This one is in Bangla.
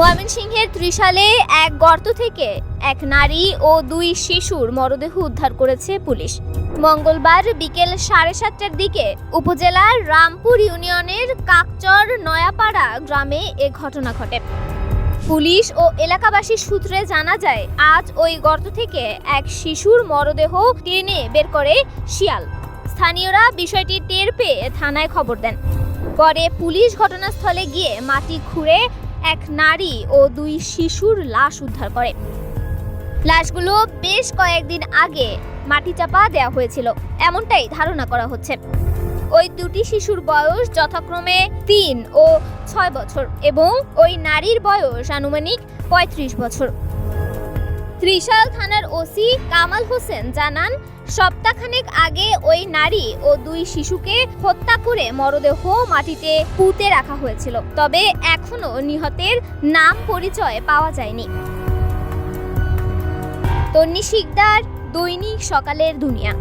ময়মনসিংহের ত্রিশালে এক গর্ত থেকে এক নারী ও দুই শিশুর মরদেহ উদ্ধার করেছে পুলিশ। মঙ্গলবার বিকেল সাড়ে সাতটার দিকে উপজেলার রামপুর ইউনিয়নের কাকচর নয়াপাড়া গ্রামে এ ঘটনা ঘটে। পুলিশ ও এলাকাবাসীর সূত্রে জানা যায়, আজ ওই গর্ত থেকে এক শিশুর মরদেহ টেনে বের করে শিয়াল। স্থানীয়রা বিষয়টি টের পেয়ে থানায় খবর দেন। পরে পুলিশ ঘটনাস্থলে গিয়ে মাটি খুঁড়ে এক নারী ও দুই শিশুর লাশ উদ্ধার করে। লাশগুলো বেশ কয়েকদিন আগে মাটি চাপা দেওয়া হয়েছিল। এমনটাই ধারণা করা হচ্ছে। ওই দুটি শিশুর বয়স যথাক্রমে তিন ও ছয় বছর এবং ওই নারীর বয়স আনুমানিক পঁয়ত্রিশ বছর। ত্রিশাল থানার ওসি কামাল হোসেন জানান, সপ্তাহখানেক আগে ওই নারী ও দুই শিশুকে হত্যা করে মরদেহ মাটিতে পুঁতে রাখা হয়েছিল, তবে এখনও নিহতের নাম পরিচয় পাওয়া যায়নি। তন্নি শিকদার, দৈনিক সকালের দুনিয়া।